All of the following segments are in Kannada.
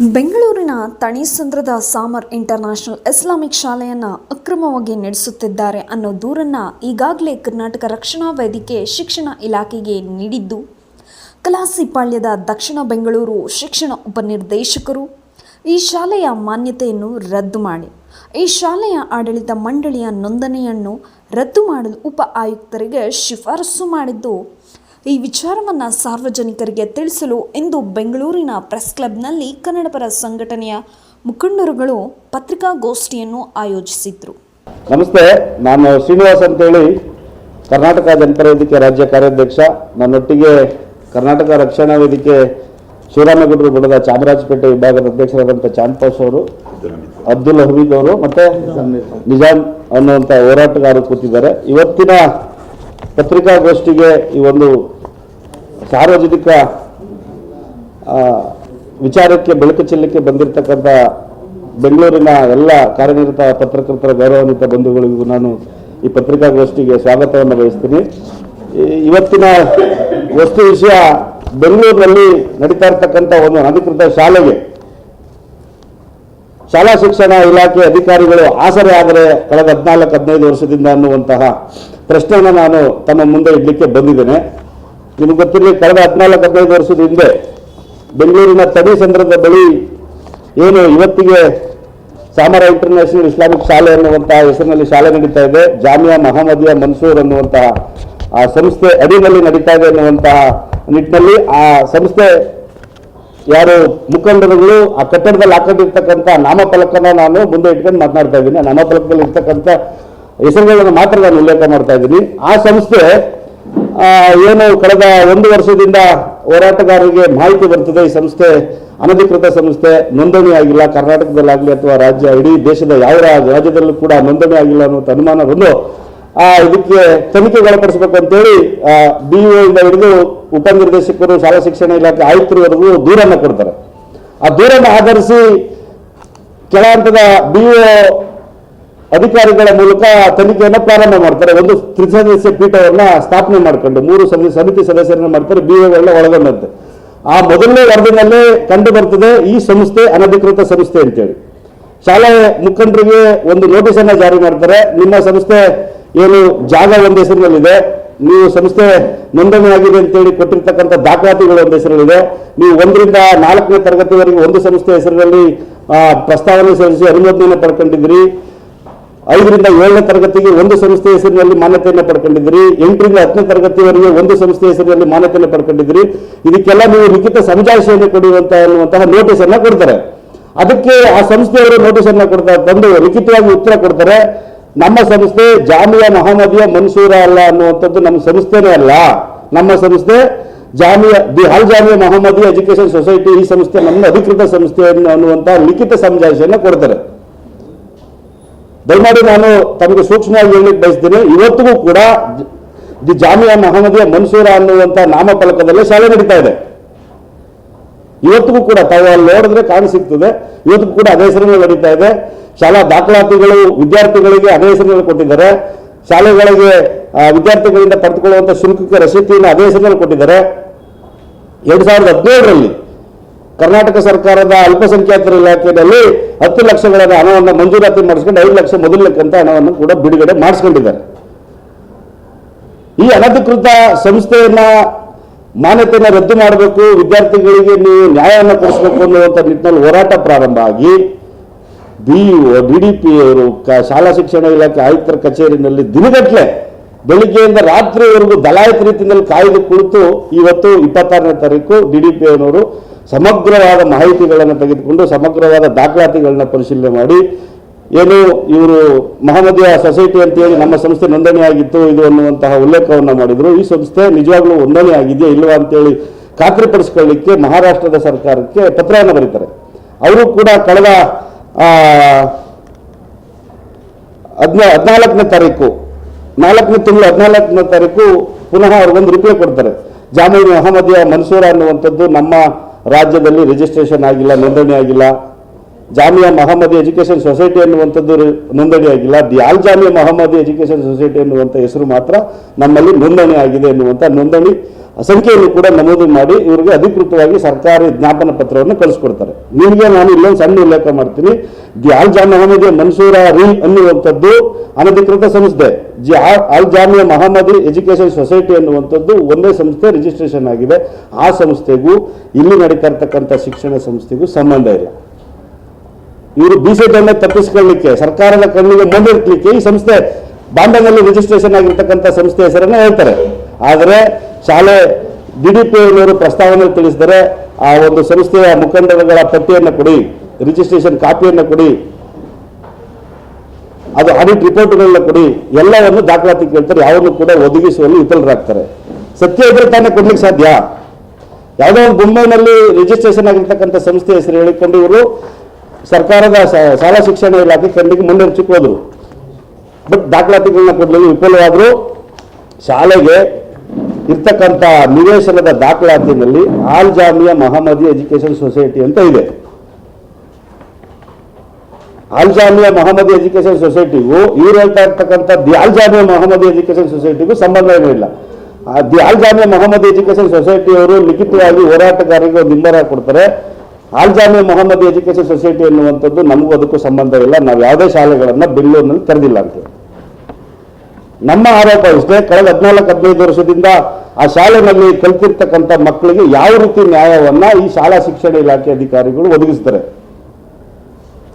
ಬೆಂಗಳೂರಿನ ತಣಿಸಂದ್ರದ ಸಾಮರ್ ಇಂಟರ್ನ್ಯಾಷನಲ್ ಇಸ್ಲಾಮಿಕ್ ಶಾಲೆಯನ್ನು ಅಕ್ರಮವಾಗಿ ನಡೆಸುತ್ತಿದ್ದಾರೆ ಅನ್ನೋ ದೂರನ್ನು ಈಗಾಗಲೇ ಕರ್ನಾಟಕ ರಕ್ಷಣಾ ವೇದಿಕೆ ಶಿಕ್ಷಣ ಇಲಾಖೆಗೆ ನೀಡಿದ್ದು ಕಲಾಸಿಪಾಳ್ಯದ ದಕ್ಷಿಣ ಬೆಂಗಳೂರು ಶಿಕ್ಷಣ ಉಪನಿರ್ದೇಶಕರು ಈ ಶಾಲೆಯ ಮಾನ್ಯತೆಯನ್ನು ರದ್ದು ಮಾಡಿ. ಈ ಶಾಲೆಯ ಆಡಳಿತ ಮಂಡಳಿಯ ನೋಂದಣಿಯನ್ನು ರದ್ದು ಮಾಡಲು ಉಪ ಆಯುಕ್ತರಿಗೆ ಶಿಫಾರಸು ಮಾಡಿದ್ದು ಈ ವಿಚಾರವನ್ನು ಸಾರ್ವಜನಿಕರಿಗೆ ತಿಳಿಸಲು ಇಂದು ಬೆಂಗಳೂರಿನ ಪ್ರೆಸ್ ಕ್ಲಬ್ನಲ್ಲಿ ಕನ್ನಡಪರ ಸಂಘಟನೆಯ ಮುಖಂಡರುಗಳು ಪತ್ರಿಕಾಗೋಷ್ಠಿಯನ್ನು ಆಯೋಜಿಸಿದ್ರು. ನಮಸ್ತೆ, ನಾನು ಶ್ರೀನಿವಾಸ್ ಅಂತೇಳಿ, ಕರ್ನಾಟಕ ಜನಪರ ವೇದಿಕೆ ರಾಜ್ಯ ಕಾರ್ಯಾಧ್ಯಕ್ಷ. ನನ್ನೊಟ್ಟಿಗೆ ಕರ್ನಾಟಕ ರಕ್ಷಣಾ ವೇದಿಕೆ ಶಿವರಾಮಗೌಡರು ಗುಡದ ಚಾಮರಾಜಪೇಟೆ ವಿಭಾಗದ ಅಧ್ಯಕ್ಷರಾದಂಥ ಚಾಂದ್ಪಾಸ್ ಅವರು, ಅಬ್ದುಲ್ ಹಮೀದ್ ಅವರು ಮತ್ತೆ ನಿಜಾಮ್ ಅನ್ನುವಂಥ ಹೋರಾಟಗಾರರು ಕೂತಿದ್ದಾರೆ. ಇವತ್ತಿನ ಪತ್ರಿಕಾಗೋಷ್ಠಿಗೆ ಈ ಒಂದು ಸಾರ್ವಜನಿಕ ವಿಚಾರಕ್ಕೆ ಬೆಳಕು ಚೆಲ್ಲಕ್ಕೆ ಬಂದಿರತಕ್ಕಂಥ ಬೆಂಗಳೂರಿನ ಎಲ್ಲ ಕಾರ್ಯನಿರತ ಪತ್ರಕರ್ತರ ಗೌರವಾನ್ವಿತ ಬಂಧುಗಳಿಗೂ ನಾನು ಈ ಪತ್ರಿಕಾಗೋಷ್ಠಿಗೆ ಸ್ವಾಗತವನ್ನು ಬಯಸ್ತೀನಿ. ಇವತ್ತಿನ ವಸ್ತು ವಿಷಯ ಬೆಂಗಳೂರಿನಲ್ಲಿ ನಡೀತಾ ಇರತಕ್ಕಂಥ ಒಂದು ಅಧಿಕೃತ ಶಾಲೆಗೆ. ಶಾಲಾ ಶಿಕ್ಷಣ ಇಲಾಖೆ ಅಧಿಕಾರಿಗಳು ಆಸರೆ ಆದರೆ ಕಳೆದ ಹದಿನಾಲ್ಕು, ಹದಿನೈದು ವರ್ಷದಿಂದ ಅನ್ನುವಂತಹ ಪ್ರಶ್ನೆಯನ್ನು ನಾನು ತಮ್ಮ ಮುಂದೆ ಇಡಲಿಕ್ಕೆ ಬಂದಿದ್ದೇನೆ. ನಿಮಗೆ ಗೊತ್ತಿರಲಿ, ಕಳೆದ ಹದಿನಾಲ್ಕು, ಹದಿನೈದು ವರ್ಷದ ಹಿಂದೆ ಬೆಂಗಳೂರಿನ ತಣಿಸಂದ್ರದ ಬಳಿ ಏನು ಇವತ್ತಿಗೆ ಸಾಮರ ಇಂಟರ್ನ್ಯಾಷನಲ್ ಇಸ್ಲಾಮಿಕ್ ಶಾಲೆ ಅನ್ನುವಂತಹ ಹೆಸರಿನಲ್ಲಿ ಶಾಲೆ ನಡೀತಾ ಇದೆ. ಜಾಮಿಯಾ ಮಹಮ್ಮದಿಯಾ ಮನ್ಸೂರ್ ಅನ್ನುವಂತಹ ಆ ಸಂಸ್ಥೆ ಅಡಿನಲ್ಲಿ ನಡೀತಾ ಇದೆ ಅನ್ನುವಂತಹ ನಿಟ್ಟಿನಲ್ಲಿ ಆ ಸಂಸ್ಥೆ ಯಾರು ಮುಖಂಡರುಗಳು ಆ ಕಟ್ಟಡದಲ್ಲಿ ಹಾಕೊಂಡಿರ್ತಕ್ಕಂಥ ನಾಮಫಲಕನ ನಾನು ಮುಂದೆ ಇಟ್ಕೊಂಡು ಮಾತನಾಡ್ತಾ ಇದ್ದೀನಿ. ನಾಮಫಲಕದಲ್ಲಿ ಇರ್ತಕ್ಕಂಥ ಹೆಸರುಗಳನ್ನು ಮಾತ್ರ ನಾನು ಉಲ್ಲೇಖ ಮಾಡ್ತಾ ಇದ್ದೀನಿ. ಆ ಸಂಸ್ಥೆ ಏನು ಕಳೆದ ಒಂದು ವರ್ಷದಿಂದ ಹೋರಾಟಗಾರರಿಗೆ ಮಾಹಿತಿ ಬರ್ತದೆ ಈ ಸಂಸ್ಥೆ ಅನಧಿಕೃತ ಸಂಸ್ಥೆ ನೋಂದಣಿ ಆಗಿಲ್ಲ. ಕರ್ನಾಟಕದಲ್ಲಾಗಲಿ ಅಥವಾ ರಾಜ್ಯ, ಇಡೀ ದೇಶದ ಯಾವ ರಾಜ್ಯದಲ್ಲೂ ಕೂಡ ನೋಂದಣಿ ಆಗಿಲ್ಲ ಅನ್ನುವಂಥ ಅನುಮಾನ ಬಂದು, ಆ, ಇದಕ್ಕೆ ತನಿಖೆಗೆ ಒಳಪಡಿಸಬೇಕು ಅಂತೇಳಿ ಬಿ ಇಂದ ಹಿಡಿದು ಉಪನಿರ್ದೇಶಕರು ಶಾಲಾ ಶಿಕ್ಷಣ ಇಲಾಖೆ ಆಯುಕ್ತರವರೆಗೂ ದೂರನ್ನು ಕೊಡ್ತಾರೆ. ಆ ದೂರನ್ನು ಆಧರಿಸಿ ಕೆಳ ಹಂತದ ಬಿ ಅಧಿಕಾರಿಗಳ ಮೂಲಕ ತನಿಖೆಯನ್ನು ಪ್ರಾರಂಭ ಮಾಡ್ತಾರೆ. ಒಂದು ತ್ರಿಸದಸ್ಯ ಪೀಠವನ್ನ ಸ್ಥಾಪನೆ ಮಾಡ್ಕೊಂಡು ಮೂರು ಸದಸ್ಯ ಸಮಿತಿ ಸದಸ್ಯರನ್ನ ಮಾಡ್ತಾರೆ, ಬಿ ಒಗಳನ್ನ ಒಳಗೊಂಡಂತೆ. ಆ ಮೊದಲನೇ ವರದಿನಲ್ಲೇ ಕಂಡು ಬರ್ತದೆ ಈ ಸಂಸ್ಥೆ, ಅನಧಿಕೃತ ಸಂಸ್ಥೆ ಅಂತೇಳಿ. ಶಾಲೆ ಮುಖಂಡರಿಗೆ ಒಂದು ನೋಟಿಸ್ ಅನ್ನ ಜಾರಿ ಮಾಡ್ತಾರೆ. ನಿಮ್ಮ ಸಂಸ್ಥೆ ಏನು ಜಾಗ ಒಂದು ಹೆಸರಿನಲ್ಲಿದೆ, ನೀವು ಸಂಸ್ಥೆ ನೋಂದಣಿ ಆಗಿದೆ ಅಂತೇಳಿ ಕೊಟ್ಟಿರ್ತಕ್ಕಂಥ ದಾಖಲಾತಿಗಳು ಒಂದು ಹೆಸರಲ್ಲಿದೆ ನೀವು ಒಂದರಿಂದ ನಾಲ್ಕನೇ ತರಗತಿವರೆಗೆ ಒಂದು ಸಂಸ್ಥೆ ಹೆಸರಿನಲ್ಲಿ ಪ್ರಸ್ತಾವನೆ ಸಲ್ಲಿಸಿ ಅನುಮೋದನೆಯನ್ನು ಪಡ್ಕೊಂಡಿದ್ದೀರಿ. ಐದರಿಂದ ಏಳನೇ ತರಗತಿಗೆ ಒಂದು ಸಂಸ್ಥೆ ಹೆಸರಿನಲ್ಲಿ ಮಾನ್ಯತೆಯನ್ನು ಪಡ್ಕೊಂಡಿದ್ದೀರಿ, ಎಂಟರಿಂದ ಹತ್ತನೇ ತರಗತಿವರೆಗೆ ಒಂದು ಸಂಸ್ಥೆ ಹೆಸರಿನಲ್ಲಿ ಮಾನ್ಯತೆಯನ್ನು ಪಡ್ಕೊಂಡಿದ್ದೀರಿ. ಇದಕ್ಕೆಲ್ಲ ನೀವು ಲಿಖಿತ ಸಮಜಾಯಿಷೆಯನ್ನು ಕೊಡುವಂತ ಅನ್ನುವಂತಹ ನೋಟಿಸ್ ಅನ್ನ ಕೊಡ್ತಾರೆ. ಅದಕ್ಕೆ ಆ ಸಂಸ್ಥೆಯವರು ನೋಟಿಸ್ ಅನ್ನ ಕೊಡ್ತಾರೆ ತಂದು ಲಿಖಿತವಾಗಿ ಉತ್ತರ ಕೊಡ್ತಾರೆ. ನಮ್ಮ ಸಂಸ್ಥೆ ಜಾಮಿಯಾ ಮಹಮ್ಮದಿಯಾ ಮನ್ಸೂರ ಅಲ್ಲ ಅನ್ನುವಂಥದ್ದು ನಮ್ಮ ಸಂಸ್ಥೆನೇ ಅಲ್ಲ. ನಮ್ಮ ಸಂಸ್ಥೆ Jamia the all Jamia Mohammadia education society ಈ ಸಂಸ್ಥೆ ನಮ್ಮ ಅಧಿಕೃತ ಸಂಸ್ಥೆ ಅನ್ನು- ಅನ್ನುವಂತಹ ಲಿಖಿತ ಸಮಜಾಯಿಷೆಯನ್ನು ಕೊಡ್ತಾರೆ. ದಯಮಾಡಿ ನಾನು ತಮಗೆ ಸೂಕ್ಷ್ಮವಾಗಿ ಹೇಳಲಿಕ್ಕೆ ಬಯಸ್ತೀನಿ. ಇವತ್ತಿಗೂ ಕೂಡ ದಿ ಜಾಮಿಯಾ ಮಹಮದಿಯ ಮನ್ಸೂರ ಅನ್ನುವಂಥ ನಾಮಫಲಕದಲ್ಲೇ ಶಾಲೆ ನಡೀತಾ ಇದೆ. ಇವತ್ತಿಗೂ ಕೂಡ ತಾವು ಅಲ್ಲಿ ನೋಡಿದ್ರೆ ಕಾಣ ಸಿಗ್ತದೆ. ಇವತ್ತಿಗೂ ಕೂಡ ಅದೇ ಹೆಸರಿನಲ್ಲಿ ನಡೀತಾ ಇದೆ. ಶಾಲಾ ದಾಖಲಾತಿಗಳು ವಿದ್ಯಾರ್ಥಿಗಳಿಗೆ ಅದೇ ಹೆಸರಿನಲ್ಲಿ ಕೊಟ್ಟಿದ್ದಾರೆ. ಶಾಲೆಗಳಿಗೆ ವಿದ್ಯಾರ್ಥಿಗಳಿಂದ ಪಡೆದುಕೊಳ್ಳುವಂಥ ಶುಲ್ಕಕ್ಕೆ ರಸೀತಿಯನ್ನು ಅದೇ ಹೆಸರಿನಲ್ಲಿ ಕೊಟ್ಟಿದ್ದಾರೆ. ಎರಡು ಸಾವಿರದ ಹದಿನೇಳರಲ್ಲಿ ಕರ್ನಾಟಕ ಸರ್ಕಾರದ ಅಲ್ಪಸಂಖ್ಯಾತರ ಇಲಾಖೆಯಲ್ಲಿ ಹತ್ತು ಲಕ್ಷಗಳ ಹಣವನ್ನು ಮಂಜೂರಾತಿ ಮಾಡಿಸ್ಕೊಂಡು ಐದು ಲಕ್ಷ ಮೊದಲು ಲೆಕ್ಕಂತ ಹಣವನ್ನು ಕೂಡ ಬಿಡುಗಡೆ ಮಾಡಿಸ್ಕೊಂಡಿದ್ದಾರೆ. ಈ ಅನಧಿಕೃತ ಸಂಸ್ಥೆಯನ್ನ ಮಾನ್ಯತೆಯನ್ನು ರದ್ದು ಮಾಡಬೇಕು, ವಿದ್ಯಾರ್ಥಿಗಳಿಗೆ ನೀವು ನ್ಯಾಯವನ್ನು ಕೊಡಿಸಬೇಕು ಅನ್ನುವಂಥ ನಿಟ್ಟಿನಲ್ಲಿ ಹೋರಾಟ ಪ್ರಾರಂಭ ಆಗಿ ಬಿ ಡಿ ಪಿ ಅವರು ಶಾಲಾ ಶಿಕ್ಷಣ ಇಲಾಖೆ ಆಯುಕ್ತರ ಕಚೇರಿನಲ್ಲಿ ದಿನಗಟ್ಟಲೆ ಬೆಳಿಗ್ಗೆಯಿಂದ ರಾತ್ರಿವರೆಗೂ ದಲಾಯತ್ ರೀತಿಯಲ್ಲಿ ಕಾಯ್ದು ಕುಳಿತು ಇವತ್ತು ಇಪ್ಪತ್ತಾರನೇ ತಾರೀಕು ಡಿ ಡಿ ಪಿ ಅವನವರು ಸಮಗ್ರವಾದ ಮಾಹಿತಿಗಳನ್ನು ತೆಗೆದುಕೊಂಡು, ಸಮಗ್ರವಾದ ದಾಖಲಾತಿಗಳನ್ನ ಪರಿಶೀಲನೆ ಮಾಡಿ. ಏನು ಇವರು ಮಹಮ್ಮದಿಯ ಸೊಸೈಟಿ ಅಂತ ಹೇಳಿ ನಮ್ಮ ಸಂಸ್ಥೆ ನೋಂದಣಿ ಆಗಿತ್ತು, ಇದು ಅನ್ನುವಂತಹ ಉಲ್ಲೇಖವನ್ನು ಮಾಡಿದರು. ಈ ಸಂಸ್ಥೆ ನಿಜವಾಗ್ಲೂ ನೋಂದಣಿ ಆಗಿದೆಯಾ ಇಲ್ವಾ ಅಂತೇಳಿ ಖಾತ್ರಿಪಡಿಸ್ಕೊಳ್ಳಿಕ್ಕೆ ಮಹಾರಾಷ್ಟ್ರದ ಸರ್ಕಾರಕ್ಕೆ ಪತ್ರವನ್ನು ಬರೀತಾರೆ. ಅವರು ಕೂಡ ಕಳೆದ ಹದಿನ, ಹದಿನಾಲ್ಕನೇ ತಾರೀಕು, ನಾಲ್ಕನೇ ತಿಂಗಳು ಹದಿನಾಲ್ಕನೇ ತಾರೀಕು ಪುನಃ ಅವ್ರಿಗೊಂದು ರಿಪ್ಲೈ ಕೊಡ್ತಾರೆ. ಜಾಮೀನು ಮಹಮದಿಯ ಮನ್ಸೂರ ಅನ್ನುವಂಥದ್ದು ನಮ್ಮ ರಾಜ್ಯದಲ್ಲಿ ರಿಜಿಸ್ಟ್ರೇಷನ್ ಆಗಿಲ್ಲ, ನೋಂದಣಿ ಆಗಿಲ್ಲ. ಜಾಮಿಯಾ ಮಹಮ್ಮದಿ ಎಜುಕೇಷನ್ ಸೊಸೈಟಿ ಎನ್ನುವಂಥದ್ದು ನೋಂದಣಿ ಆಗಿಲ್ಲ. The Jamia Mohammadi education society ಎನ್ನುವಂಥ ಹೆಸರು ಮಾತ್ರ ನಮ್ಮಲ್ಲಿ ನೋಂದಣಿ ಆಗಿದೆ ಎನ್ನುವಂಥ ನೋಂದಣಿ ಸಂಖ್ಯೆಯನ್ನು ಕೂಡ ನಮೂದು ಮಾಡಿ ಇವರಿಗೆ ಅಧಿಕೃತವಾಗಿ ಸರ್ಕಾರಿ ಜ್ಞಾಪನ ಪತ್ರವನ್ನು ಕಳಿಸ್ಕೊಡ್ತಾರೆ. ನಿಮಗೆ ನಾನು ಇಲ್ಲೊಂದು ಸಣ್ಣ ಉಲ್ಲೇಖ ಮಾಡ್ತೀನಿ. ದಿ ಆಲ್ ಜಾಮಿಯಾ ಮನ್ಸೂರ ರೀ ಅನ್ನುವಂಥದ್ದು ಅನಧಿಕೃತ ಸಂಸ್ಥೆ. G all Jamia Mohammadi education society ಅನ್ನುವಂಥದ್ದು ಒಂದೇ ಸಂಸ್ಥೆ ರಿಜಿಸ್ಟ್ರೇಷನ್ ಆಗಿದೆ. ಆ ಸಂಸ್ಥೆಗೂ ಇಲ್ಲಿ ನಡೀತಾ ಇರ್ತಕ್ಕಂಥ ಶಿಕ್ಷಣ ಸಂಸ್ಥೆಗೂ ಸಂಬಂಧ ಇಲ್ಲ. ಇವರು ಬೀಸದನ್ನ ತಪ್ಪಿಸ್ಕೊಳ್ಳಿಕ್ಕೆ, ಸರ್ಕಾರದ ಕಣ್ಣಿಗೆ ಮುಂದಿರ್ಲಿಕ್ಕೆ ಈ ಸಂಸ್ಥೆ ಬಾಂಬೆನಲ್ಲಿ ರಿಜಿಸ್ಟ್ರೇಷನ್ ಆಗಿರ್ತಕ್ಕಂಥ ಸಂಸ್ಥೆ ಹೆಸರನ್ನ ಹೇಳ್ತಾರೆ. ಆದರೆ ಶಾಲೆ ಡಿ ಡಿ ಪಿ ಅವರು ಪ್ರಸ್ತಾವನೆ ತಿಳಿಸಿದರೆ ಆ ಒಂದು ಸಂಸ್ಥೆಯ ಮುಖಂಡರುಗಳ ಪಟ್ಟಿಯನ್ನು ಕೊಡಿ ರಿಜಿಸ್ಟ್ರೇಷನ್ ಕಾಪಿಯನ್ನು ಕೊಡಿ, ಅದು ಆಡಿಟ್ ರಿಪೋರ್ಟ್ಗಳನ್ನ ಕೊಡಿ, ಎಲ್ಲವನ್ನು ದಾಖಲಾತಿ ಕೇಳ್ತಾರೆ, ಯಾವನ್ನು ಕೂಡ ಒದಗಿಸುವಲ್ಲಿ ವಿಫಲರಾಗ್ತಾರೆ. ಸತ್ಯ ಇದ್ರೆ ತಾನೇ ಕೊಡ್ಲಿಕ್ಕೆ ಸಾಧ್ಯ. ಯಾವುದೋ ಒಂದು ಮುಂಬೈನಲ್ಲಿ ರಿಜಿಸ್ಟ್ರೇಷನ್ ಆಗಿರ್ತಕ್ಕಂಥ ಸಂಸ್ಥೆ ಹೆಸರು ಹೇಳಿಕೊಂಡು ಇವರು ಸರ್ಕಾರದ ಶಾಲಾ ಶಿಕ್ಷಣ ಇಲಾಖೆ ಕಣ್ಣಿಗೆ ಮುಂದೆ ಹೋದ್ರು. ಬಟ್ ದಾಖಲಾತಿಗಳನ್ನ ಕೊಡ್ಲಿಕ್ಕೆ ವಿಫಲವಾದರೂ ಶಾಲೆಗೆ ಇರ್ತಕ್ಕಂಥ ನಿವೇಶನದ ದಾಖಲಾತಿನಲ್ಲಿ all Jamia Mohammadi education society ಅಂತ ಇದೆ. ಆಲ್ ಜಾಮಿಯಾ ಮಹಮ್ಮದಿ ಎಜುಕೇಶನ್ ಸೊಸೈಟಿಗೂ, ಇವ್ರು ಹೇಳ್ತಾ ಇರ್ತಕ್ಕಂಥ the all Jamia Mohammadi education ಸೊಸೈಟಿಗೂ ಸಂಬಂಧ ಏನೂ ಇಲ್ಲ. ಆ the all Jamia Mohammadi education ಸೊಸೈಟಿಯವರು ಲಿಖಿತವಾಗಿ ಹೋರಾಟಗಾರರಿಗೆ ಒಂದು ಕೊಡ್ತಾರೆ. All Jamia Mohammadi education society ಎನ್ನುವಂಥದ್ದು ನಮಗೂ ಅದಕ್ಕೂ ಸಂಬಂಧ ಇಲ್ಲ ನಾವು ಯಾವುದೇ ಶಾಲೆಗಳನ್ನು ಬೆಂಗಳೂರಿನಲ್ಲಿ ತೆರೆದಿಲ್ಲ ಅಂತ ನಮ್ಮ ಆರೋಪ ಇಷ್ಟೇ ಕಳೆದ ಹದಿನಾಲ್ಕು, ಹದಿನೈದು ವರ್ಷದಿಂದ ಆ ಶಾಲೆನಲ್ಲಿ ಕಲ್ತಿರ್ತಕ್ಕಂಥ ಮಕ್ಕಳಿಗೆ ಯಾವ ರೀತಿ ನ್ಯಾಯವನ್ನ ಈ ಶಾಲಾ ಶಿಕ್ಷಣ ಇಲಾಖೆ ಅಧಿಕಾರಿಗಳು ಒದಗಿಸ್ತಾರೆ?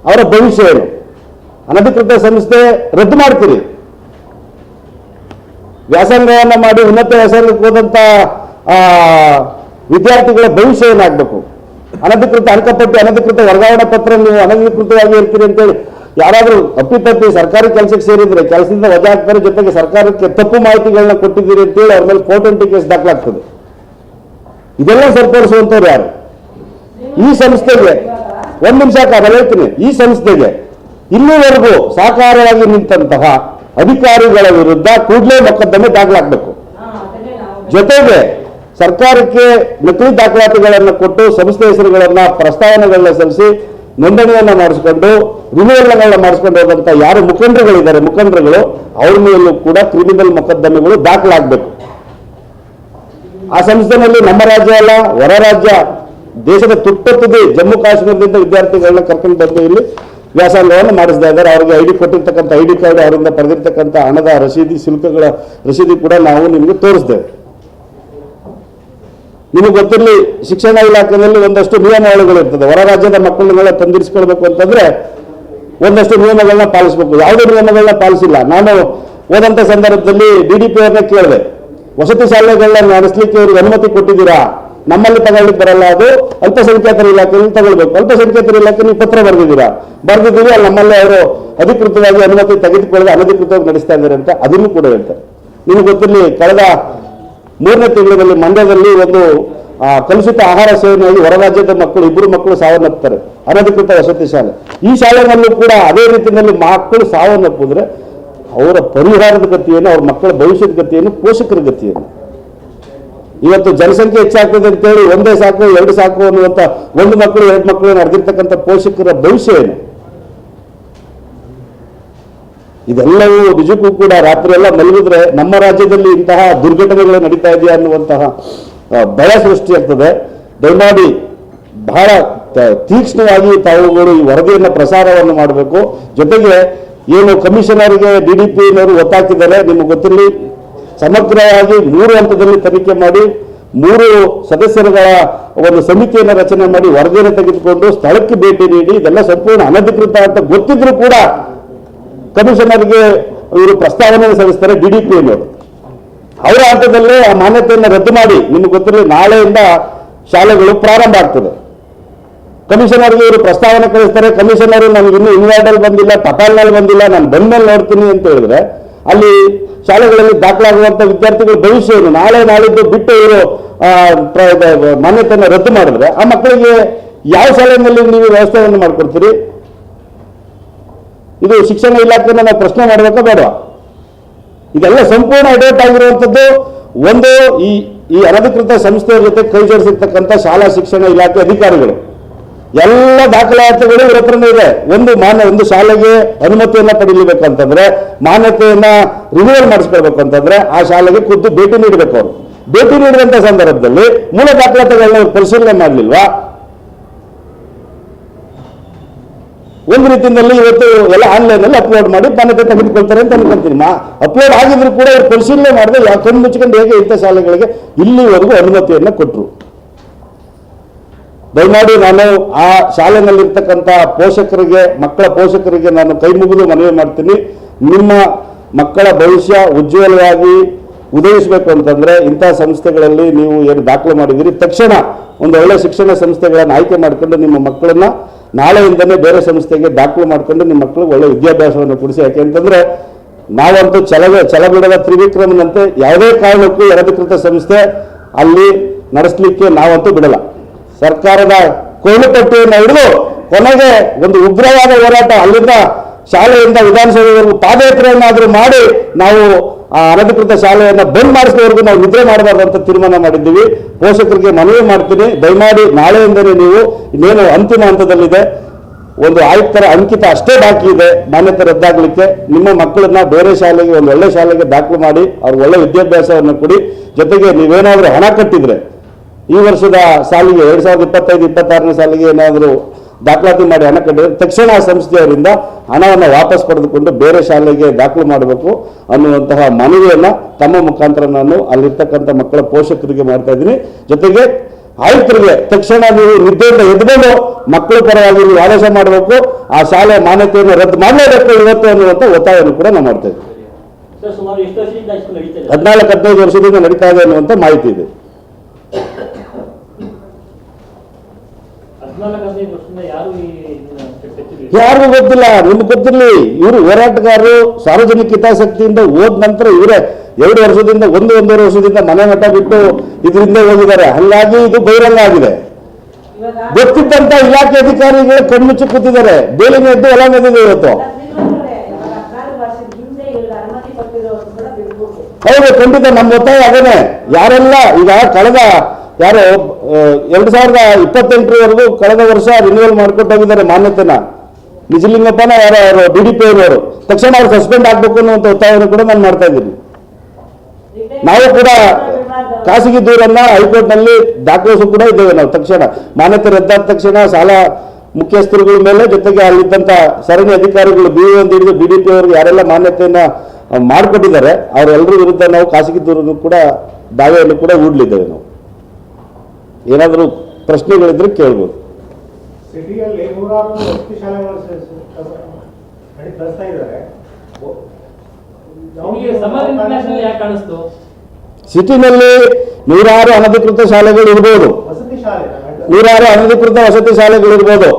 ಅವರ ಭವಿಷ್ಯ ಏನು? ಅನಧಿಕೃತ ಸಂಸ್ಥೆ ರದ್ದು ಮಾಡ್ತೀರಿ. ವ್ಯಾಸಂಗವನ್ನು ಮಾಡಿ ಉನ್ನತ ವ್ಯಾಸಂಗಕ್ಕೆ ಹೋದಂಥ ವಿದ್ಯಾರ್ಥಿಗಳ ಭವಿಷ್ಯ ಏನಾಗಬೇಕು? ಅನಧಿಕೃತ ಅಂಕಪಟ್ಟಿ ಅನಧಿಕೃತ ವರ್ಗಾವಣೆ ಪತ್ರ ನೀವು ಅನಧಿಕೃತವಾಗಿ ಇರ್ತೀರಿ ಅಂತೇಳಿ ಯಾರಾದರೂ ಅಪ್ಪಿತಪ್ಪಿ ಸರ್ಕಾರಿ ಕೆಲಸಕ್ಕೆ ಸೇರಿದ್ರೆ ಕೆಲಸದಿಂದ ವಜಾ ಆಗ್ತಾರೆ ಜೊತೆಗೆ ಸರ್ಕಾರಕ್ಕೆ ತಪ್ಪು ಮಾಹಿತಿಗಳನ್ನ ಕೊಟ್ಟಿದ್ದೀರಿ ಅಂತೇಳಿ ಅವ್ರ ಮೇಲೆ ಕೋರ್ಟ್ ಕೇಸ್ ದಾಖಲಾಗ್ತದೆ. ಇದೆಲ್ಲ ಸರಿಪಡಿಸುವಂತವ್ರು ಯಾರು? ಈ ಸಂಸ್ಥೆಗೆ, ಒಂದ್ ನಿಮಿಷ ಕಾಲ ಈ ಸಂಸ್ಥೆಗೆ ಇಲ್ಲಿವರೆಗೂ ಸಾಕಾರವಾಗಿ ನಿಂತಹ ಅಧಿಕಾರಿಗಳ ವಿರುದ್ಧ ಕೂಡಲೇ ಮೊಕದ್ದಮೆ ದಾಖಲಾಗಬೇಕು. ಜೊತೆಗೆ ಸರ್ಕಾರಕ್ಕೆ ನಕಲಿ ದಾಖಲಾತಿಗಳನ್ನು ಕೊಟ್ಟು ಸಂಸ್ಥೆ ಹೆಸರುಗಳನ್ನ ಪ್ರಸ್ತಾವನೆಗಳನ್ನ ಸಲ್ಲಿಸಿ ನೋಂದಣಿಯನ್ನ ಮಾಡಿಸ್ಕೊಂಡು ರಿನ್ಯೂವಲ್ಗಳನ್ನ ಮಾಡಿಸ್ಕೊಂಡು ಹೋದಂತ ಯಾರು ಮುಖಂಡರುಗಳಿದ್ದಾರೆ, ಮುಖಂಡರುಗಳು, ಅವ್ರ ಮೇಲೂ ಕೂಡ ಕ್ರಿಮಿನಲ್ ಮೊಕದ್ದಮೆಗಳು ದಾಖಲಾಗಬೇಕು. ಆ ಸಂಸ್ಥೆನಲ್ಲಿ ನಮ್ಮ ರಾಜ್ಯ ಅಲ್ಲ, ಹೊರ ರಾಜ್ಯ, ದೇಶದ ತುಟ್ಟತುದಿ ಜಮ್ಮು ಕಾಶ್ಮೀರದಿಂದ ವಿದ್ಯಾರ್ಥಿಗಳನ್ನ ಕರ್ಕೊಂಡು ಬಂದು ಇಲ್ಲಿ ವ್ಯಾಸಂಗವನ್ನು ಮಾಡಿಸ್ತಾ ಇದ್ದಾರೆ. ಅವ್ರಿಗೆ ಐ ಡಿ ಕೊಟ್ಟಿರ್ತಕ್ಕಂಥ ಐ ಡಿ ಕಾರ್ಡ್ ಅವರಿಂದ ಪಡೆದಿರ್ತಕ್ಕಂಥ ಹಣದ ರಸೀದಿ ಶುಲ್ಕಗಳ ರಸೀದಿ ಕೂಡ ನಾವು ನಿಮಗೆ ತೋರಿಸ್ತೇವೆ ನಿಮಗೆ ಗೊತ್ತಿರಲಿ ಶಿಕ್ಷಣ ಇಲಾಖೆಯಲ್ಲಿ ಒಂದಷ್ಟು ನಿಯಮಾವಳಿಗಳು ಇರ್ತದೆ. ಹೊರ ರಾಜ್ಯದ ಮಕ್ಕಳನ್ನೆಲ್ಲ ತಂದಿರಿಸ್ಕೊಳ್ಬೇಕು ಅಂತಂದ್ರೆ ಒಂದಷ್ಟು ನಿಯಮಗಳನ್ನ ಪಾಲಿಸಬೇಕು. ಯಾವುದೇ ನಿಯಮಗಳನ್ನ ಪಾಲಿಸಿಲ್ಲ. ನಾನು ಹೋದಂತ ಸಂದರ್ಭದಲ್ಲಿ ಡಿ ಡಿ ಪಿ ಅವ್ರನ್ನ ಕೇಳಿದೆ. ವಸತಿ ಶಾಲೆಗಳನ್ನ ನಡೆಸಲಿಕ್ಕೆ ಅವ್ರಿಗೆ ಅನುಮತಿ ಕೊಟ್ಟಿದ್ದೀರಾ? ನಮ್ಮಲ್ಲಿ ತಗೊಳ್ಳಿಕ್ಕೆ ಬರಲ್ಲ ಅದು. ಅಲ್ಪಸಂಖ್ಯಾತರ ಇಲಾಖೆಯಲ್ಲಿ ತಗೊಳ್ಬೇಕು. ಅಲ್ಪಸಂಖ್ಯಾತರ ಇಲಾಖೆ ನೀವು ಪತ್ರ ಬರೆದಿದ್ದೀರಾ? ಬರೆದಿದ್ದೀವಿ, ಅಲ್ಲಿ ನಮ್ಮಲ್ಲಿ ಅವರು ಅಧಿಕೃತವಾಗಿ ಅನುಮತಿ ತೆಗೆದುಕೊಳ್ಳದೆ ಅನಧಿಕೃತವಾಗಿ ನಡೆಸ್ತಾ ಇದ್ದಾರೆ ಅಂತ ಅದನ್ನು ಕೂಡ ಹೇಳ್ತಾರೆ. ನಿಮಗೆ ಗೊತ್ತಿರಲಿ, ಕಳೆದ ಮೂರನೇ ತಿಂಗಳಲ್ಲಿ ಮಂಡ್ಯದಲ್ಲಿ ಒಂದು ಕಲುಷಿತ ಆಹಾರ ಸೇವನೆಯಾಗಿ ಹೊರ ರಾಜ್ಯದ ಮಕ್ಕಳು, ಇಬ್ಬರು ಮಕ್ಕಳು ಸಾವನ್ನಪ್ಪುತ್ತಾರೆ ಅನಧಿಕೃತ ವಸತಿ ಶಾಲೆ. ಈ ಶಾಲೆಗಳಲ್ಲೂ ಕೂಡ ಅದೇ ರೀತಿಯಲ್ಲಿ ಮಕ್ಕಳು ಸಾವನ್ನಪ್ಪಿದ್ರೆ ಅವರ ಪರಿಹಾರದ ಗತಿಯನ್ನು, ಅವ್ರ ಮಕ್ಕಳ ಭವಿಷ್ಯದ ಗತಿಯನ್ನು, ಪೋಷಕರ ಗತಿಯನ್ನು. ಇವತ್ತು ಜನಸಂಖ್ಯೆ ಹೆಚ್ಚಾಗ್ತದೆ ಅಂತೇಳಿ ಒಂದೇ ಸಾಕು, ಎರಡು ಸಾಕು ಅನ್ನುವಂಥ ಒಂದು ಮಕ್ಕಳು, ಎರಡು ಮಕ್ಕಳು ನಡೆದಿರ್ತಕ್ಕಂಥ ಪೋಷಕರ ಭವಿಷ್ಯ ಏನು? ಇದೆಲ್ಲವೂ ನಿಜಕ್ಕೂ ಕೂಡ ರಾತ್ರಿ ಎಲ್ಲ ಮಲಗಿದ್ರೆ ನಮ್ಮ ರಾಜ್ಯದಲ್ಲಿ ಇಂತಹ ದುರ್ಘಟನೆಗಳು ನಡೀತಾ ಇದೆಯಾ ಅನ್ನುವಂತಹ ಭಯ ಸೃಷ್ಟಿಯಾಗ್ತದೆ ದಯಮಾಡಿ ಬಹಳ ತೀಕ್ಷ್ಣವಾಗಿ ತಾವುಗಳು ಈ ವರದಿಯನ್ನು ಪ್ರಸಾರವನ್ನು ಮಾಡಬೇಕು. ಜೊತೆಗೆ ಏನು ಕಮಿಷನರ್ಗೆ ಡಿ ಡಿ ಪಿನವರು ಒತ್ತಾಕಿದ್ದಾರೆ, ನಿಮಗೆ ಗೊತ್ತಿರಲಿ, ಸಮಗ್ರವಾಗಿ ಮೂರು ಹಂತದಲ್ಲಿ ತನಿಖೆ ಮಾಡಿ, ಮೂರು ಸದಸ್ಯರುಗಳ ಒಂದು ಸಮಿತಿಯನ್ನು ರಚನೆ ಮಾಡಿ ವರದಿಯನ್ನು ತೆಗೆದುಕೊಂಡು ಸ್ಥಳಕ್ಕೆ ಭೇಟಿ ನೀಡಿ, ಇದೆಲ್ಲ ಸಂಪೂರ್ಣ ಅನಧಿಕೃತ ಅಂತ ಗೊತ್ತಿದ್ರೂ ಕೂಡ ಕಮಿಷನರ್ಗೆ ಇವರು ಪ್ರಸ್ತಾವನೆ ಸಲ್ಲಿಸ್ತಾರೆ ಡಿ ಡಿ ಪಿ ಅನ್ನೋರು ಅವರ ಹಂತದಲ್ಲೇ ಆ ಮಾನ್ಯತೆಯನ್ನು ರದ್ದು ಮಾಡಿ, ನಿಮ್ಗೆ ಗೊತ್ತಿರಲಿ ನಾಳೆಯಿಂದ ಶಾಲೆಗಳು ಪ್ರಾರಂಭ ಆಗ್ತದೆ. ಕಮಿಷನರ್ಗೆ ಇವರು ಪ್ರಸ್ತಾವನೆ ಕಳಿಸ್ತಾರೆ, ಕಮಿಷನರ್ ನನಗೆ ಇನ್ನೂ ಇನ್ವರ್ಟಲ್ ಬಂದಿಲ್ಲ ಟಪಾಲ್ನಲ್ಲಿ ಬಂದಿಲ್ಲ, ನಾನು ಬಂದ ಮೇಲೆ ನೋಡ್ತೀನಿ ಅಂತ ಹೇಳಿದ್ರೆ, ಅಲ್ಲಿ ಶಾಲೆಗಳಲ್ಲಿ ದಾಖಲಾಗುವಂತ ವಿದ್ಯಾರ್ಥಿಗಳ ಭವಿಷ್ಯ ಏನು? ನಾಳೆ ನಾಳಿದ್ದು ಬಿಟ್ಟು ಇವರು ಮಾನ್ಯತೆಯನ್ನು ರದ್ದು ಮಾಡಿದ್ರೆ ಆ ಮಕ್ಕಳಿಗೆ ಯಾವ ಶಾಲೆಯಲ್ಲಿ ನೀವು ವ್ಯವಸ್ಥೆಯನ್ನು ಮಾಡ್ಕೊಡ್ತೀರಿ? ಇದು ಶಿಕ್ಷಣ ಇಲಾಖೆನ ನಾವು ಪ್ರಶ್ನೆ ಮಾಡಬೇಕಾ ಬೇಡವಾ? ಇದೆಲ್ಲ ಸಂಪೂರ್ಣ ಅಡೋಟ್ ಆಗಿರುವಂಥದ್ದು ಒಂದು ಈ ಈ ಅನಧಿಕೃತ ಸಂಸ್ಥೆಯ ಜೊತೆ ಕೈ ಜೋಡಿಸಿರ್ತಕ್ಕಂಥ ಶಾಲಾ ಶಿಕ್ಷಣ ಇಲಾಖೆ ಅಧಿಕಾರಿಗಳು. ಎಲ್ಲ ದಾಖಲಾತಿಗಳು ಇವ್ರ ಹತ್ರನೇ ಇದೆ. ಒಂದು ಮಾನ್ಯ, ಒಂದು ಶಾಲೆಗೆ ಅನುಮತಿಯನ್ನ ಪಡೀಬೇಕಂತಂದ್ರೆ ಮಾನ್ಯತೆಯನ್ನ ರಿನ್ಯೂವಲ್ ಮಾಡಿಸ್ಕೊಳ್ಬೇಕು ಅಂತಂದ್ರೆ ಆ ಶಾಲೆಗೆ ಖುದ್ದು ಭೇಟಿ ನೀಡಬೇಕು ಅವರು. ಭೇಟಿ ನೀಡಿದಂಥ ಸಂದರ್ಭದಲ್ಲಿ ಮೂಲ ದಾಖಲಾತಿಗಳನ್ನ ಪರಿಶೀಲನೆ ಮಾಡಲಿಲ್ವಾ? ಒಂದು ರೀತಿಯಲ್ಲಿ ಇವತ್ತು ಎಲ್ಲ ಆನ್ಲೈನ್ ಅಲ್ಲಿ ಅಪ್ಲೋಡ್ ಮಾಡಿ ಮಾನ್ಯತೆ ತೆಗೆದುಕೊಳ್ತಾರೆ ಅಂತ ಅನ್ಕೊಂತೀನಿ. ಮಾ ಅಪ್ಲೋಡ್ ಆಗಿದ್ರು ಕೂಡ ಅವ್ರು ಪರಿಶೀಲನೆ ಮಾಡದೆ ಕಣ್ಣು ಮುಚ್ಕೊಂಡು ಹೇಗೆ ಇಂಥ ಶಾಲೆಗಳಿಗೆ ಇಲ್ಲಿವರೆಗೂ ಅನುಮತಿಯನ್ನ ಕೊಟ್ಟರು ದಯಮಾಡಿ ನಾನು ಆ ಶಾಲೆಯಲ್ಲಿರ್ತಕ್ಕಂಥ ಪೋಷಕರಿಗೆ, ಮಕ್ಕಳ ಪೋಷಕರಿಗೆ ನಾನು ಕೈ ಮುಗಿದು ಮನವಿ ಮಾಡ್ತೀನಿ. ನಿಮ್ಮ ಮಕ್ಕಳ ಭವಿಷ್ಯ ಉಜ್ವಲವಾಗಿ ಉದಯಿಸಬೇಕು ಅಂತಂದ್ರೆ ಇಂಥ ಸಂಸ್ಥೆಗಳಲ್ಲಿ ನೀವು ಏನು ದಾಖಲು ಮಾಡಿದ್ದೀರಿ. ತಕ್ಷಣ ಒಂದು ಒಳ್ಳೆ ಶಿಕ್ಷಣ ಸಂಸ್ಥೆಗಳನ್ನು ಆಯ್ಕೆ ಮಾಡ್ಕೊಂಡು ನಿಮ್ಮ ಮಕ್ಕಳನ್ನ ನಾಳೆಯಿಂದನೇ ಬೇರೆ ಸಂಸ್ಥೆಗೆ ದಾಖಲು ಮಾಡ್ಕೊಂಡು ನಿಮ್ಮ ಮಕ್ಕಳು ಒಳ್ಳೆ ವಿದ್ಯಾಭ್ಯಾಸವನ್ನು ಕೊಡಿಸಿ. ಯಾಕೆಂತಂದ್ರೆ ನಾವಂತೂ ಚಲಗ ಚಲಬಿಡದ ತ್ರಿವಿಕ್ರಮನಂತೆ ಯಾವುದೇ ಕಾರಣಕ್ಕೂ ಎರಡೀಕೃತ ಸಂಸ್ಥೆ ಅಲ್ಲಿ ನಡೆಸಲಿಕ್ಕೆ ನಾವಂತೂ ಬಿಡಲ್ಲ. ಸರ್ಕಾರದ ಕೋಲುಪಟ್ಟಿಯನ್ನು ಹಿಡಿದು ಕೊನೆಗೆ ಒಂದು ಉಗ್ರವಾದ ಹೋರಾಟ ಅಲ್ಲಿಂದ ಶಾಲೆಯಿಂದ ವಿಧಾನಸಭೆವರೆಗೂ ಪಾದಯಾತ್ರೆಯನ್ನಾದರೂ ಮಾಡಿ ನಾವು ಆ ಅನಧಿಕೃತ ಶಾಲೆಯನ್ನು ಬಂದ್ ಮಾಡಿಸಿದವರೆಗೂ ನಾವು ನಿದ್ರೆ ಮಾಡಬಾರ್ದು ಅಂತ ತೀರ್ಮಾನ ಮಾಡಿದ್ದೀವಿ. ಪೋಷಕರಿಗೆ ಮನವಿ ಮಾಡ್ತೀನಿ. ದಯಮಾಡಿ ನಾಳೆಯಿಂದಲೇ ನೀವು ಇನ್ನೇನು ಅಂತಿಮ ಹಂತದಲ್ಲಿದೆ. ಒಂದು ಆಯುಕ್ತರ ಅಂಕಿತ ಅಷ್ಟೇ ಬಾಕಿ ಇದೆ. ಮಾನ್ಯತೆ ರದ್ದಾಗಲಿಕ್ಕೆ ನಿಮ್ಮ ಮಕ್ಕಳನ್ನ ಬೇರೆ ಶಾಲೆಗೆ, ಒಂದು ಒಳ್ಳೆ ಶಾಲೆಗೆ ದಾಖಲು ಮಾಡಿ ಅವ್ರಿಗೆ ಒಳ್ಳೆ ವಿದ್ಯಾಭ್ಯಾಸವನ್ನು ಕೊಡಿ. ಜೊತೆಗೆ ನೀವೇನಾದರೂ ಹಣ ಕಟ್ಟಿದ್ರೆ ಈ ವರ್ಷದ ಸಾಲಿಗೆ, ಎರಡ್ ಸಾವಿರದ ಇಪ್ಪತ್ತೈದು, ಇಪ್ಪತ್ತಾರನೇ ಸಾಲಿಗೆ ಏನಾದರೂ ದಾಖಲಾತಿ ಮಾಡಿ ಹಣ ಕಟ್ಟಿದ್ರೆ ತಕ್ಷಣ ಆ ಸಂಸ್ಥೆಯವರಿಂದ ಹಣವನ್ನು ವಾಪಸ್ ಪಡೆದುಕೊಂಡು ಬೇರೆ ಶಾಲೆಗೆ ದಾಖಲು ಮಾಡಬೇಕು ಅನ್ನುವಂತಹ ಮನವಿಯನ್ನು ತಮ್ಮ ಮುಖಾಂತರ ನಾನು ಅಲ್ಲಿರ್ತಕ್ಕಂಥ ಮಕ್ಕಳ ಪೋಷಕರಿಗೆ ಮಾಡ್ತಾ ಇದ್ದೀನಿ. ಜೊತೆಗೆ ಆಯುಕ್ತರಿಗೆ ತಕ್ಷಣ ನೀವು ನಿದ್ದೆಯಿಂದ ಎದ್ಕೊಂಡು ಮಕ್ಕಳ ಪರವಾಗಿ ನೀವು ಆದೇಶ ಮಾಡಬೇಕು. ಆ ಶಾಲೆ ಮಾನ್ಯತೆಯನ್ನು ರದ್ದು ಮಾಡಲೇಬೇಕು ಇವತ್ತು ಅನ್ನುವಂಥ ಒತ್ತಾಯವನ್ನು ಕೂಡ ನಾವು ಮಾಡ್ತಾ ಇದ್ದೀವಿ ಹದಿನಾಲ್ಕು ಹದಿನೈದು ವರ್ಷದಿಂದ ನಡೀತಾ ಇದೆ ಅನ್ನುವಂಥ ಮಾಹಿತಿ ಇದೆ ಹದಿನಾಲ್ಕು ಹದಿನೈದು ವರ್ಷದಿಂದ ಯಾರು ಈ ಇದನ್ನ ಕೆತ್ತಿದ್ರು? ಯಾರಿಗೂ ಗೊತ್ತಿಲ್ಲ, ನಿಮ್ಗೆ ಗೊತ್ತಿರಲಿ. ಇವರು ಹೋರಾಟಗಾರರು ಸಾರ್ವಜನಿಕ ಹಿತಾಸಕ್ತಿಯಿಂದ ಹೋದ ನಂತರ ಇವರೇ ಎರಡು ವರ್ಷದಿಂದ, ಒಂದು ಒಂದೂವರೆ ವರ್ಷದಿಂದ ಮನೆ ಮಠ ಬಿಟ್ಟು ಇದರಿಂದ ಹೋಗಿದ್ದಾರೆ. ಹಂಗಾಗಿ ಇದು ಬಹಿರಂಗ ಆಗಿದೆ. ಗೊತ್ತಿದ್ದಂತ ಇಲಾಖೆ ಅಧಿಕಾರಿಗಳು ಕಣ್ಮುಚ್ಚಿ ಕೂತಿದ್ದಾರೆ. ಬೇಲಿನ ಎದ್ದು ಹೊಲ ನದಿದೆ ಇವತ್ತು. ಹೌದು, ಖಂಡಿತ ನಮ್ಮ ಒತ್ತಾಯ ಅದೇನೆ ಯಾರೆಲ್ಲ ಈಗ ಕಳೆದ ಯಾರು ಎರಡು ಸಾವಿರದ ಇಪ್ಪತ್ತೆಂಟರವರೆಗೂ ಕಳೆದ ವರ್ಷ ರಿನ್ಯೂವಲ್ ಮಾಡ್ಕೊಟ್ಟೋಗಿದ್ದಾರೆ ಮಾನ್ಯತೆನ. ನಿಜಲಿಂಗಪ್ಪನ ಯಾರು ಅವರು ಡಿ ಡಿ ಪಿ ಅವರು ತಕ್ಷಣ ಅವ್ರು ಸಸ್ಪೆಂಡ್ ಆಗ್ಬೇಕು ಅನ್ನುವಂಥ ಒತ್ತಾಯವನ್ನು ಕೂಡ ನಾನು ಮಾಡ್ತಾ ಇದ್ದೀನಿ. ನಾವು ಕೂಡ ಖಾಸಗಿ ದೂರನ್ನ ಹೈಕೋರ್ಟ್ನಲ್ಲಿ ದಾಖಲಿಸು ಕೂಡ ಇದ್ದೇವೆ ನಾವು ತಕ್ಷಣ. ಮಾನ್ಯತೆ ರದ್ದಾದ ತಕ್ಷಣ ಸಾಲ ಮುಖ್ಯಸ್ಥರುಗಳ ಮೇಲೆ ಜೊತೆಗೆ ಅಲ್ಲಿದ್ದಂಥ ಸರಣಿ ಅಧಿಕಾರಿಗಳು ಬಿ ಒಂದು ಹಿಡಿದು ಬಿ ಡಿ ಪಿ ಯಾರೆಲ್ಲ ಮಾನ್ಯತೆಯನ್ನ ಮಾಡಿಕೊಟ್ಟಿದ್ದಾರೆ, ಅವರೆಲ್ಲರ ವಿರುದ್ಧ ನಾವು ಖಾಸಗಿ ದೂರನ್ನು ಕೂಡ, ದಾವೆಯನ್ನು ಕೂಡ ಹೂಡ್ಲಿದ್ದೇವೆ ನಾವು. ಏನಾದರೂ ಪ್ರಶ್ನೆಗಳಿದ್ರೆ ಕೇಳ್ಬೋದು. ಸಿಟಿಯಲ್ಲಿ ನೂರಾರು ವಸತಿ ಶಾಲೆಗಳು ಇದ್ದಾರೆ. ಸಿಟಿನಲ್ಲಿ ನೂರಾರು ಅನಧಿಕೃತ ಶಾಲೆಗಳು ಇರ್ಬೋದು. ನೂರಾರು ಅನಧಿಕೃತ ವಸತಿ ಶಾಲೆಗಳಿರ್ಬೋದು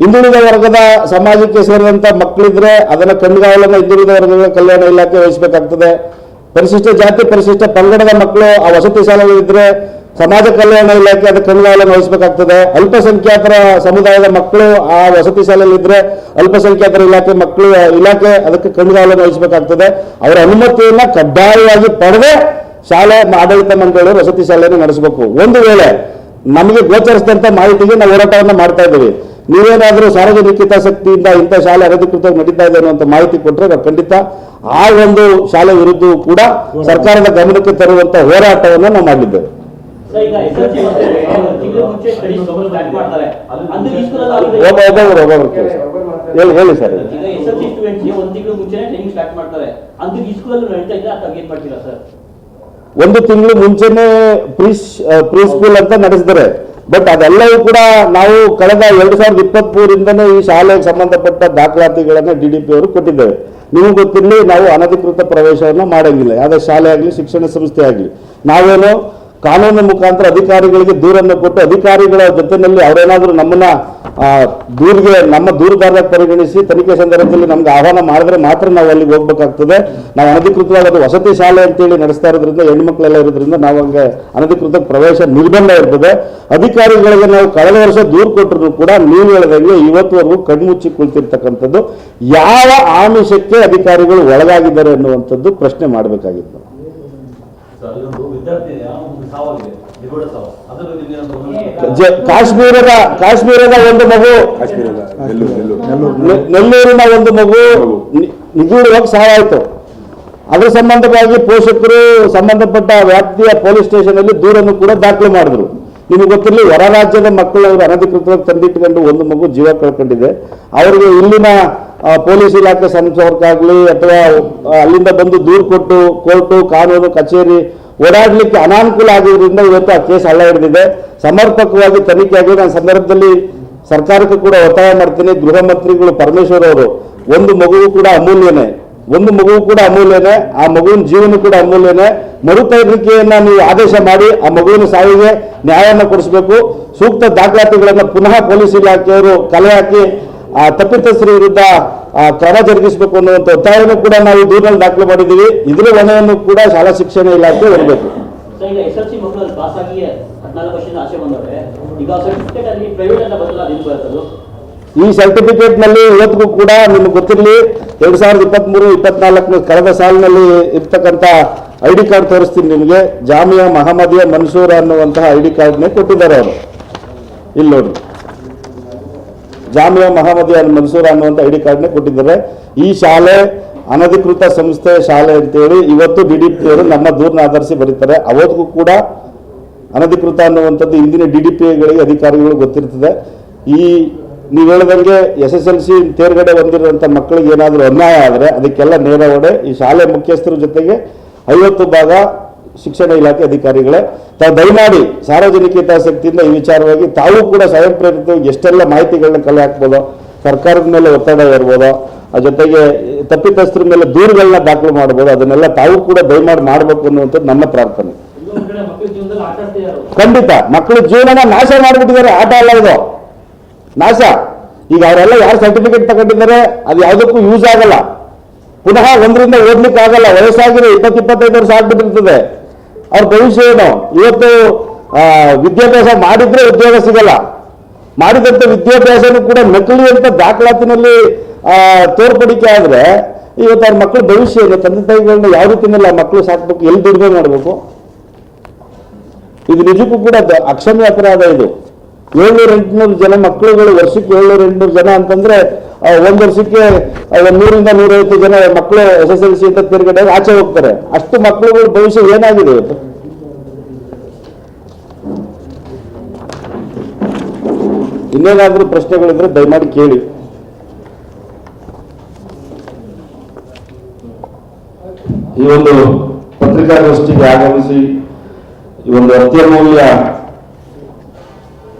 ಹಿಂದುಳಿದ ವರ್ಗದ ಸಮಾಜಕ್ಕೆ ಸೇರಿದಂತ ಮಕ್ಕಳಿದ್ರೆ ಅದನ್ನ ಕಣ್ಗಾವಲನ್ನ ಹಿಂದುಳಿದ ವರ್ಗದ ಕಲ್ಯಾಣ ಇಲಾಖೆ ವಹಿಸಬೇಕಾಗ್ತದೆ. ಪರಿಶಿಷ್ಟ ಜಾತಿ ಪರಿಶಿಷ್ಟ ಪಂಗಡದ ಮಕ್ಕಳು ಆ ವಸತಿ ಶಾಲೆಗಳಿದ್ರೆ ಸಮಾಜ ಕಲ್ಯಾಣ ಇಲಾಖೆ ಅದಕ್ಕೆ ಕಣ್ಗಾವಲನ್ನು ವಹಿಸಬೇಕಾಗ್ತದೆ ಅಲ್ಪಸಂಖ್ಯಾತರ ಸಮುದಾಯದ ಮಕ್ಕಳು ಆ ವಸತಿ ಶಾಲೆಯಲ್ಲಿ ಇದ್ರೆ ಅಲ್ಪಸಂಖ್ಯಾತರ ಇಲಾಖೆ ಮಕ್ಕಳು ಇಲಾಖೆ ಅದಕ್ಕೆ ಕಣ್ಗಾವಲನ್ನು ವಹಿಸಬೇಕಾಗ್ತದೆ ಅವರ ಅನುಮತಿಯನ್ನ ಕಡ್ಡಾಯವಾಗಿ ಪಡೆದೇ ಶಾಲೆ ಆಡಳಿತ ಮಂಡಳಿಯವರು ವಸತಿ ಶಾಲೆಯನ್ನು ನಡೆಸಬೇಕು. ಒಂದು ವೇಳೆ ನಮಗೆ ಗೋಚರಿಸಿದಂತ ಮಾಹಿತಿಗೆ ನಾವು ಹೋರಾಟವನ್ನು ಮಾಡ್ತಾ ಇದ್ದೀವಿ. ನೀವೇನಾದರೂ ಸಾರ್ವಜನಿಕ ಹಿತಾಸಕ್ತಿಯಿಂದ ಇಂಥ ಶಾಲೆ ಅನಧಿಕೃತವಾಗಿ ನಡೀತಾ ಇದೆ ಅನ್ನುವಂಥ ಮಾಹಿತಿ ಕೊಟ್ಟರೆ ನಾವು ಖಂಡಿತ ಆ ಒಂದು ಶಾಲೆ ವಿರುದ್ಧ ಕೂಡ ಸರ್ಕಾರದ ಗಮನಕ್ಕೆ ತರುವಂತ ಹೋರಾಟವನ್ನು ನಾವು ಮಾಡಲಿದ್ದೇವೆ ಹೇಳಿ ಹೇಳಿ ಸರ್ ಒಂದು ತಿಂಗಳು ಮುಂಚೆನೆ ಪ್ರೀ ಸ್ಕೂಲ್ ಅಂತ ನಡೆಸಿದ್ದಾರೆ ಬಟ್ ಅದೆಲ್ಲವೂ ಕೂಡ ನಾವು ಕಳೆದ ಎರಡು ಸಾವಿರದ ಇಪ್ಪತ್ತ್ ಮೂರಿಂದನೇ ಈ ಶಾಲೆಗೆ ಸಂಬಂಧಪಟ್ಟ ದಾಖಲಾತಿಗಳನ್ನ ಡಿ ಡಿ ಪಿ ಅವರು ಕೊಟ್ಟಿದ್ದೇವೆ ನಿಮಗೆ ಗೊತ್ತಿರಲಿ ನಾವು ಅನಧಿಕೃತ ಪ್ರವೇಶವನ್ನು ಮಾಡಂಗಿಲ್ಲ ಯಾವುದೇ ಶಾಲೆ ಆಗಲಿ ಶಿಕ್ಷಣ ಸಂಸ್ಥೆ ಆಗಲಿ ನಾವೇನು ಕಾನೂನು ಮುಖಾಂತರ ಅಧಿಕಾರಿಗಳಿಗೆ ದೂರನ್ನು ಕೊಟ್ಟು ಅಧಿಕಾರಿಗಳ ಜೊತೆಯಲ್ಲಿ ಅವರೇನಾದರೂ ನಮ್ಮನ್ನ ದೂರಿಗೆ, ನಮ್ಮ ದೂರುದಾರರಾಗಿ ಪರಿಗಣಿಸಿ ತನಿಖೆ ಸಂದರ್ಭದಲ್ಲಿ ನಮ್ಗೆ ಆಹ್ವಾನ ಮಾಡಿದ್ರೆ ಮಾತ್ರ ನಾವು ಅಲ್ಲಿಗೆ ಹೋಗ್ಬೇಕಾಗ್ತದೆ. ನಾವು ಅನಧಿಕೃತವಾಗಿ ಅದು ವಸತಿ ಶಾಲೆ ಅಂತೇಳಿ ನಡೆಸ್ತಾ ಇರೋದ್ರಿಂದ, ಹೆಣ್ಮಕ್ಳೆಲ್ಲ ಇರೋದ್ರಿಂದ ನಾವು ಹಂಗೆ ಅನಧಿಕೃತ ಪ್ರವೇಶ ನಿರ್ಬಂಧ ಇರ್ತದೆ. ಅಧಿಕಾರಿಗಳಿಗೆ ನಾವು ಕಳೆದ ವರ್ಷ ದೂರು ಕೊಟ್ಟರು ಕೂಡ ನೀವು ಹೇಳಿದಂಗೆ ಇವತ್ತುವರೆಗೂ ಕಣ್ಮುಚ್ಚಿ ಕುಳಿತಿರ್ತಕ್ಕಂಥದ್ದು. ಯಾವ ಆಮಿಷಕ್ಕೆ ಅಧಿಕಾರಿಗಳು ಒಳಗಾಗಿದ್ದಾರೆ ಅನ್ನುವಂಥದ್ದು ಪ್ರಶ್ನೆ ಮಾಡಬೇಕಾಗಿತ್ತು. ಕಾಶ್ಮೀರದ ಕಾಶ್ಮೀರದ ಒಂದು ಮಗು. ನೆಲ್ಲೂರಿನ ಒಂದು ಮಗು ನಿಗೂಢವಾಗಿ ಸಹಾಯ ಆಯ್ತು. ಅದರ ಸಂಬಂಧವಾಗಿ ಪೋಷಕರು ಸಂಬಂಧಪಟ್ಟ ವ್ಯಾಪ್ತಿಯ ಪೊಲೀಸ್ ಸ್ಟೇಷನ್ ಅಲ್ಲಿ ದೂರನ್ನು ಕೂಡ ದಾಖಲು ಮಾಡಿದ್ರು. ನಿಮಗೆ ಗೊತ್ತಿರಲಿ ಹೊರ ರಾಜ್ಯದ ಮಕ್ಕಳು ಅನಧಿಕೃತವಾಗಿ ತಂದಿಟ್ಕೊಂಡು ಒಂದು ಮಗು ಜೀವ ಕಳ್ಕೊಂಡಿದೆ. ಅವರಿಗೆ ಇಲ್ಲಿನ ಪೊಲೀಸ್ ಇಲಾಖೆ ಸಂಸ್ಥೆ ಅಥವಾ ಅಲ್ಲಿಂದ ಬಂದು ದೂರು ಕೊಟ್ಟು ಕೋರ್ಟು ಕಾನೂನು ಕಚೇರಿ ಓಡಾಡ್ಲಿಕ್ಕೆ ಅನಾನುಕೂಲ ಆಗಿರೋದ್ರಿಂದ ಇವತ್ತು ಆ ಕೇಸ್ ಹಳ್ಳ ಹಿಡಿದಿದೆ. ಸಮರ್ಪಕವಾಗಿ ತನಿಖೆ ಆಗಿ ನಾನು ಸಂದರ್ಭದಲ್ಲಿ ಸರ್ಕಾರಕ್ಕೆ ಕೂಡ ಒತ್ತಾಯ ಮಾಡ್ತೀನಿ. ಗೃಹ ಮಂತ್ರಿಗಳು ಪರಮೇಶ್ವರ್ ಅವರು, ಒಂದು ಮಗುವು ಕೂಡ ಅಮೂಲ್ಯನೇ. ಒಂದು ಮಗುವು ಕೂಡ ಅಮೂಲ್ಯನೇ. ಆ ಮಗುವಿನ ಜೀವನ ಕೂಡ ಅಮೂಲ್ಯನೇ. ಮರುತೈರಿಕೆಯನ್ನ ನೀವು ಆದೇಶ ಮಾಡಿ ಆ ಮಗುವಿನ ಸಾವಿಗೆ ನ್ಯಾಯವನ್ನು ಕೊಡಿಸಬೇಕು. ಸೂಕ್ತ ದಾಖಲಾತಿಗಳನ್ನು ಪುನಃ ಪೊಲೀಸ್ ಇಲಾಖೆಯವರು ಕಲೆ ಹಾಕಿ, ಆ ತಪ್ಪಿತಸ್ಥರ ವಿರುದ್ಧ ಕ್ರಮ ಜರುಗಿಸಬೇಕು ಅನ್ನುವಂಥ ಒತ್ತಾಯವನ್ನು ಕೂಡ ನಾವು ದೂರಿನಲ್ಲಿ ದಾಖಲು ಮಾಡಿದ್ದೀವಿ. ಇದರ ಹೊಣೆಯನ್ನು ಕೂಡ ಶಾಲಾ ಶಿಕ್ಷಣ ಇಲಾಖೆ ಬರಬೇಕು ಈ ಸರ್ಟಿಫಿಕೇಟ್ನಲ್ಲಿ ಇವತ್ತಿಗೂ ಕೂಡ ನಿಮ್ಗೆ ಗೊತ್ತಿರಲಿ ಎರಡ್ ಸಾವಿರದ ಇಪ್ಪತ್ಮೂರು ಇಪ್ಪತ್ನಾಲ್ಕು ಕಳೆದ ಸಾಲಿನಲ್ಲಿ ಇರ್ತಕ್ಕಂಥ ಐ ಡಿ ಕಾರ್ಡ್ ತೋರಿಸ್ತೀನಿ ನಿಮಗೆ. ಜಾಮಿಯಾ ಮಹಮ್ಮದಿಯಾ ಮನ್ಸೂರ್ ಅನ್ನುವಂತಹ ಐ ಡಿ ಕಾರ್ಡ್ನೇ ಕೊಟ್ಟಿದ್ದಾರೆ ಅವರು. ಇಲ್ಲಿ ನೋಡಿ. ಜಾಮಿಯಾ ಅಲ್ಲಿ ಮನ್ಸೂರ್ ಅನ್ನುವಂಥ ಐ ಡಿ ಕಾರ್ಡ್ನೇ ಕೊಟ್ಟಿದ್ದಾರೆ. ಈ ಶಾಲೆ ಅನಧಿಕೃತ ಸಂಸ್ಥೆ ಶಾಲೆ ಅಂತೇಳಿ ಇವತ್ತು ಡಿ ಡಿ ಪಿ ಅವರು ನಮ್ಮ ದೂರನ ಆಧರಿಸಿ ಬರೀತಾರೆ. ಅವತ್ತಿಗೂ ಕೂಡ ಅನಧಿಕೃತ ಅನ್ನುವಂಥದ್ದು ಇಂದಿನ ಡಿ ಡಿ ಪಿಗಳಿಗೆ ಅಧಿಕಾರಿಗಳು ಗೊತ್ತಿರ್ತದೆ. ಈ ನೀವು ಹೇಳಿದಂಗೆ ಎಸ್ ಎಸ್ ಎಲ್ ಸಿ ತೇರ್ಗಡೆ ಹೊಂದಿರುವಂಥ ಮಕ್ಕಳಿಗೆ ಏನಾದರೂ ಅನ್ಯಾಯ ಆದರೆ ಅದಕ್ಕೆಲ್ಲ ನೇರ ಹೊಡೆ ಈ ಶಾಲೆ ಮುಖ್ಯಸ್ಥರ ಜೊತೆಗೆ ಐವತ್ತು ಭಾಗ ಶಿಕ್ಷಣ ಇಲಾಖೆ ಅಧಿಕಾರಿಗಳೇ, ತಾವು ದಯಮಾಡಿ ಸಾರ್ವಜನಿಕ ಹಿತಾಸಕ್ತಿಯಿಂದ ಈ ವಿಚಾರವಾಗಿ ತಾವು ಕೂಡ ಸ್ವಯಂ ಪ್ರೇರಿತ ಎಷ್ಟೆಲ್ಲ ಮಾಹಿತಿಗಳನ್ನ ಕಲೆ ಹಾಕ್ಬೋದು, ಸರ್ಕಾರದ ಮೇಲೆ ಒತ್ತಡ ಇರ್ಬೋದು ಆ ಜೊತೆಗೆ ತಪ್ಪಿತಸ್ಥರ ಮೇಲೆ ದೂರುಗಳನ್ನ ದಾಖಲು ಮಾಡ್ಬೋದು, ಅದನ್ನೆಲ್ಲ ತಾವು ಕೂಡ ದಯಮಾಡಿ ಮಾಡಬೇಕು ಅನ್ನುವಂಥದ್ದು ನನ್ನ ಪ್ರಾರ್ಥನೆ. ಖಂಡಿತ ಮಕ್ಕಳ ಜೀವನನ ನಾಶ ಮಾಡಿಬಿಟ್ಟಿದ್ದಾರೆ, ಆಟ ಅಲ್ಲ ಇದು. ನಾಶ. ಈಗ ಅವರೆಲ್ಲ ಯಾರು ಸರ್ಟಿಫಿಕೇಟ್ ತಗೊಂಡಿದ್ದಾರೆ, ಅದು ಯಾವುದಕ್ಕೂ ಯೂಸ್ ಆಗಲ್ಲ. ಪುನಃ ಒಂದರಿಂದ ಓದ್ಲಿಕ್ಕೆ ಆಗಲ್ಲ ವಯಸ್ಸಾಗಿದೆ ಇಪ್ಪತ್ತು ಇಪ್ಪತ್ತೈದು ವರ್ಷ ಆಗ್ಬಿಟ್ಟಿರ್ತದೆ. ಅವ್ರ ಭವಿಷ್ಯ ಏನು? ಇವತ್ತು ವಿದ್ಯಾಭ್ಯಾಸ ಮಾಡಿದ್ರೆ ಉದ್ಯೋಗ ಸಿಗಲ್ಲ. ಮಾಡಿದಂಥ ವಿದ್ಯಾಭ್ಯಾಸನೂ ಕೂಡ ನಕಲಿ ಅಂತ ದಾಖಲಾತಿನಲ್ಲಿ ತೋರ್ಪಡಿಕೆ ಆದ್ರೆ, ಇವತ್ತು ಅವ್ರ ಮಕ್ಕಳ ಭವಿಷ್ಯ ಇದೆ ತಂದೆ ತಾಯಿಗಳನ್ನ ಯಾವ ರೀತಿಯಲ್ಲಿ ಆ ಮಕ್ಕಳು ಸಾಕ್ಬೇಕು, ಎಲ್ಲಿ ದುಡಿಮೆ ಮಾಡಬೇಕು? ಇದು ನಿಜಕ್ಕೂ ಕೂಡ ಅಕ್ಷಮ್ಯ ಅಪರಾಧ ಇದು. ಏಳ್ನೂರ ಎಂಟುನೂರು ಜನ ಮಕ್ಕಳುಗಳು, ವರ್ಷಕ್ಕೆ ಏಳ್ನೂರ ಎಂಟುನೂರು ಜನ ಅಂತಂದ್ರೆ ಒಂದು ವರ್ಷಕ್ಕೆ ನೂರಿಂದ ನೂರೈವತ್ತು ಜನ ಮಕ್ಕಳು ಎಸ್ ಎಸ್ ಎಲ್ ಸಿ ಅಂತ ತಿರುಗಡೆ ಆಚೆ ಹೋಗ್ತಾರೆ. ಅಷ್ಟು ಮಕ್ಕಳುಗಳ ಭವಿಷ್ಯ ಏನಾಗಿದೆ ಇವತ್ತು? ಇನ್ನೇನಾದ್ರೂ ಪ್ರಶ್ನೆಗಳಿದ್ರೆ ದಯಮಾಡಿ ಕೇಳಿ. ಈ ಒಂದು ಪತ್ರಿಕಾಗೋಷ್ಠಿಗೆ ಆಗಮಿಸಿ, ಈ ಒಂದು ಅತ್ಯಮೂಲ್ಯ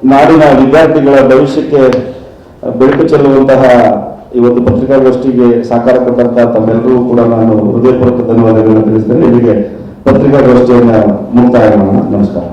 ನಾಡಿನ ವಿದ್ಯಾರ್ಥಿಗಳ ಭವಿಷ್ಯಕ್ಕೆ ಬೆಳಕು ಚೆಲ್ಲುವಂತಹ ಈ ಒಂದು ಪತ್ರಿಕಾಗೋಷ್ಠಿಗೆ ಸಾಕಾರ ಕೊಟ್ಟಂತಹ ತಮ್ಮೆಲ್ಲರೂ ಕೂಡ ನಾನು ಹೃದಯಪೂರ್ವಕ ಧನ್ಯವಾದಗಳನ್ನು ತಿಳಿಸ್ತೇನೆ. ಇಲ್ಲಿಗೆ ಪತ್ರಿಕಾಗೋಷ್ಠಿಯನ್ನು ಮುಕ್ತಾಯ ಮಾಡೋಣ. ನಮಸ್ಕಾರ.